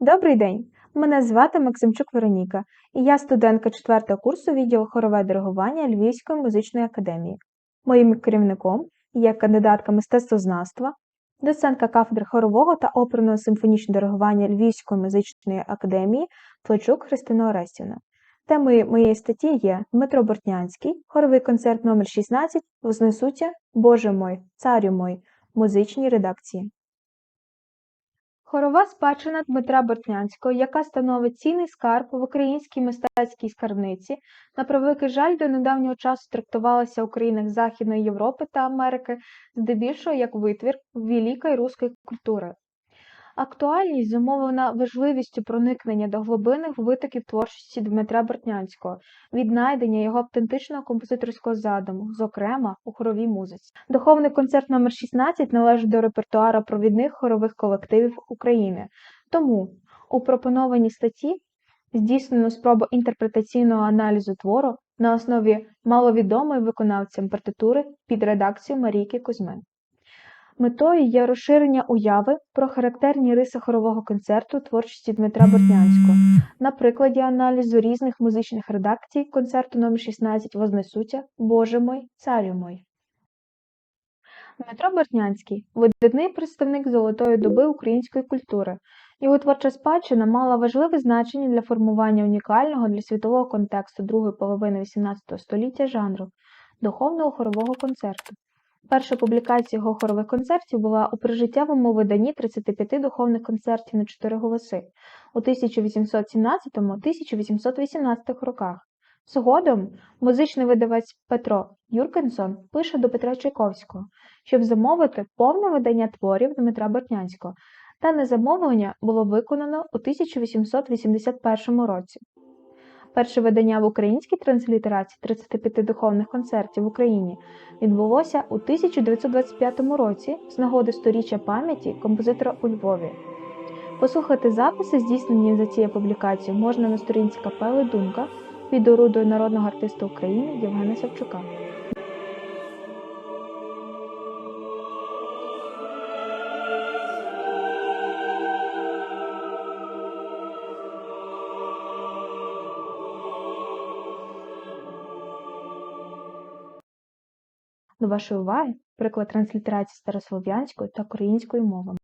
Добрий день! Мене звати Максимчук Вероніка, і я студентка 4 курсу відділу хорове диригування Львівської музичної академії. Моїм керівником є кандидатка мистецтвознавства, доцентка кафедри хорового та оперного симфонічного диригування Львівської музичної академії Плечук Христина Орестівна. Темою моєї статті є Дмитро Бортнянський, хоровий концерт номер 16 Вознесуття, Боже мой, царю мой, музичній редакції. Хорова спадщина Дмитра Бортнянського, яка становить цінний скарб в українській мистецькій скарбниці, на превеликий жаль, до недавнього часу трактувалася у країнах Західної Європи та Америки здебільшого як витвір великої руської культури. Актуальність зумовлена важливістю проникнення до глибинних витоків творчості Дмитра Бортнянського, віднайдення його автентичного композиторського задуму, зокрема у хоровій музиці. Духовний концерт номер 16 належить до репертуара провідних хорових колективів України. Тому у пропонованій статті здійснено спробу інтерпретаційного аналізу твору на основі маловідомої виконавцям партитури під редакцією Марійки Кузьмен. Метою є розширення уяви про характерні риси хорового концерту творчості Дмитра Бортнянського на прикладі аналізу різних музичних редакцій концерту номер 16 Вознесуття Боже мой, царю мой. Дмитро Бортнянський видатний представник золотої доби української культури. Його творча спадщина мала важливе значення для формування унікального для світового контексту другої половини XVIII століття жанру духовного хорового концерту. Перша публікація його хорових концертів була у прижиттєвому виданні 35 духовних концертів на чотири голоси у 1817-1818 роках. Згодом музичний видавець Петро Юркенсон пише до Петра Чайковського, щоб замовити повне видання творів Дмитра Бортнянського, та на замовлення було виконано у 1881 році. Перше видання в українській транслітерації 35 духовних концертів в Україні відбулося у 1925 році з нагоди сторіччя пам'яті композитора у Львові. Послухати записи, здійснені за цією публікацією, можна на сторінці капели Думка від орудою народного артиста України Євгена Савчука. До вашої уваги приклад транслітерації старослов'янською та українською мовами.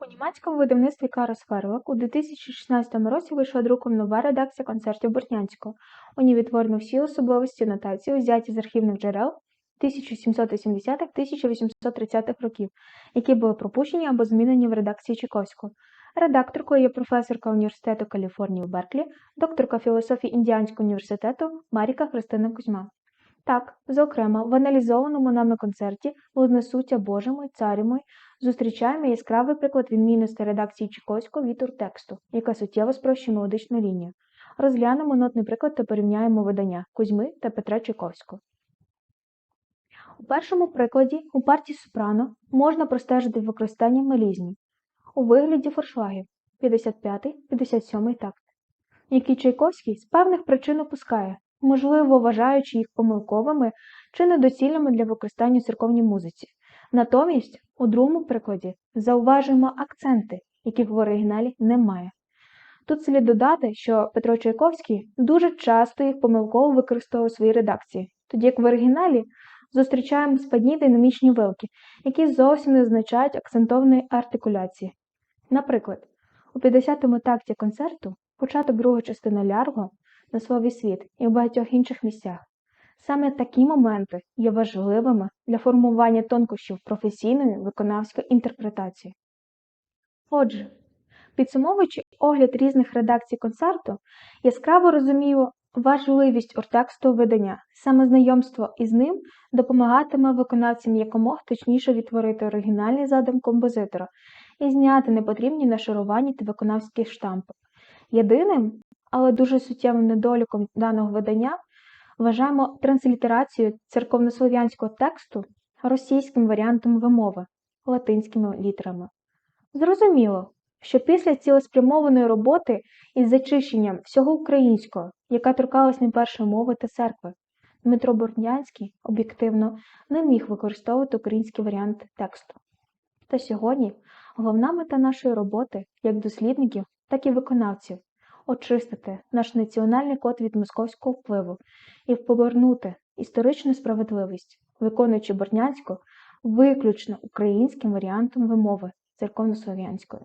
У німецькому видавництві Карас Ферлак у 2016 році вийшла друком нова редакція концертів Бортнянського. У ній відтворено всі особливості нотації, взяті з архівних джерел 1780-1830 років, які були пропущені або змінені в редакції Чайковського. Редакторкою є професорка університету Каліфорнії в Берклі, докторка філософії Індіанського університету Маріка Христина Кузьма. Так, зокрема, в аналізованому нами концерті Вознесуття Божому й царю зустрічаємо яскравий приклад відмінності редакції Чайковського від уртексту, яка суттєво спрощує мелодичну лінію. Розглянемо нотний приклад та порівняємо видання Кузьми та Петра Чайковського. У першому прикладі у партії сопрано можна простежити використання мелізні у вигляді форшлагів 55-57 такт, які Чайковський з певних причин опускає, можливо, вважаючи їх помилковими чи недоцільними для використання церковній музиці. Натомість, у другому прикладі зауважуємо акценти, яких в оригіналі немає. Тут слід додати, що Петро Чайковський дуже часто їх помилково використовує у своїй редакції, тоді як в оригіналі зустрічаємо спадні динамічні вилки, які зовсім не означають акцентованої артикуляції. Наприклад, у 50-му такті концерту початок другої частини лярго на слові світ і в багатьох інших місцях. Саме такі моменти є важливими для формування тонкощів професійної виконавської інтерпретації. Отже, підсумовуючи огляд різних редакцій концерту, яскраво розумію важливість ортекстового. Саме знайомство із ним допомагатиме виконавцям якомога точніше відтворити оригінальний задум композитора і зняти непотрібні нашарування та виконавські штампи. Єдиним, але дуже суттєвим недоліком даного видання вважаємо транслітерацію церковнослов'янського тексту російським варіантом вимови латинськими літерами. Зрозуміло, що після цілеспрямованої роботи із зачищенням всього українського, яка торкалась не першої мови та церкви, Дмитро Бордянський об'єктивно не міг використовувати український варіант тексту. Та сьогодні головна мета нашої роботи як дослідників, так і виконавців очистити наш національний код від московського впливу і повернути історичну справедливість, виконуючи Бордянську виключно українським варіантом вимови церковнослов'янською.